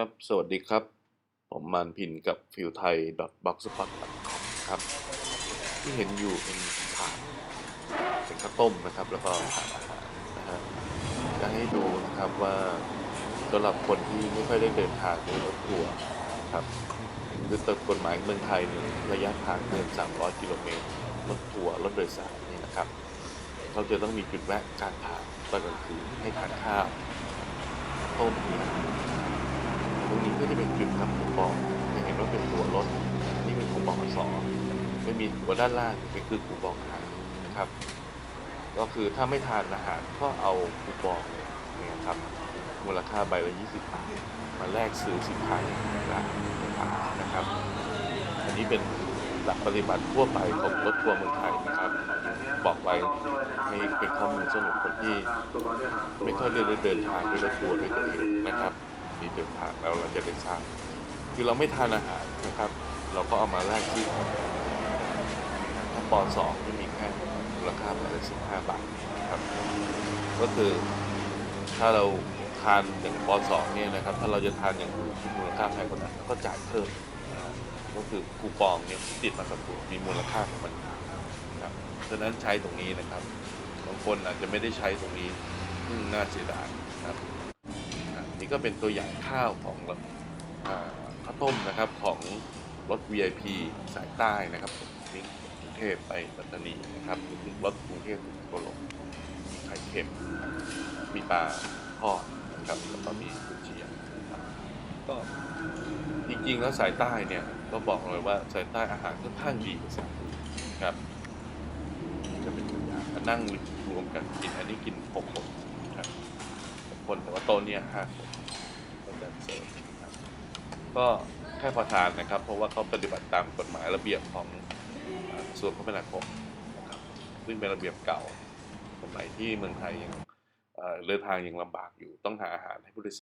ครับ สวัสดีครับ ผมมานพินกับฟิวไทย b o x s p o t c o m ครับ ที่เห็นอยู่เป็นถาดเป็นข้าวต้มนะครับ แล้วก็ถาดอาหารนะฮะจะให้ดูนะครับว่าสำหรับคนที่ไม่ค่อยได้เดินทางโดยรถทัวร์ครับคือตามกฎหมายเมืองไทยเนี่ยระยะทางเกิน 300 กิโลเมตรรถทัวร์รถโดยสารนี่นะครับ เขาจะต้องมีจุดแวะกลางทางตอนกลางคืนให้ทานข้าวต้มนี่นะ ตรงนี้ก็จะเป็นจุดรับคูปองจะเห็นว่าเป็นตัวรถ นี่เป็นคูปองสองไม่มีตัวด้านล่างนี่คือคูปองอาหารนะครับ ก็คือถ้าไม่ทานอาหารก็เอาคูปองเนี่ยครับมูลค่าใบละ20บาทมาแลกซื้อสินค้าอย่างต่างๆนะครับ อันนี้เป็นหลักปฏิบัติทั่วไปของรถทัวร์เมืองไทยนะครับ บอกไว้ให้เป็นข้อมูลสำหรับคนที่ ไม่ค่อยได้เดินทางด้วยรถทัวร์ด้วยตัวเองนะครับีเดินทางแล้วเราจะได้ทราบคือเราไม่ทานอาหารนะครับ เราก็เอามาแลกที่ถ้าปอนสองไม่มีแค่มูลค่าแปดสิบห้าบาทนะครับ ก็คือถ้าเราทานอย่างปอนสองเนี่ยนะครับ ถ้าเราจะทานอย่างอื่นที่มูลค่าแพงกว่านั้นก็จ่ายเพิ่มนะครับก็คือคูปองเนี่ยที่ติดมากับตัวมีมูลค่าของมันนะครับฉะนั้นใช้ตรงนี้นะครับบางคนอาจจะไม่ได้ใช้ตรงนี้น่าเสียดายนะครับ นี่ก็เป็นตัวอย่างข้าวของข้าวต้มนะครับของรถ VIP สายใต้นะครับนี่กรุงเทพไปปัตตานีนะครับรถกรุงเทพถึงโกลกมีไข่เค็ม มีปลาทอดนะครับแล้วก็มีกุนเชียงนะก็จริงๆแล้วสายใต้เนี่ยก็บอกเลยว่าสายใต้อาหารค่อนข้างดีกว่าสายอื่นครับจะเป็นตัวอย่างนั่งรวมกันกินอันนี้กินหกคน คนแต่ว่าโต๊ะเนี่ยห้าคนก็จะเสิร์ฟนะครับก็แค่พอทานนะครับ เพราะว่าเขาปฏิบัติตามกฎหมายระเบียบของอ่ากระทรวงคมนาคมนะครับซึ่งเป็นระเบียบเก่าสมัยที่เมืองไทยยังเอ่อเดินทางยังลำบากอยู่ต้องหาอาหารให้ผู้โดยสาร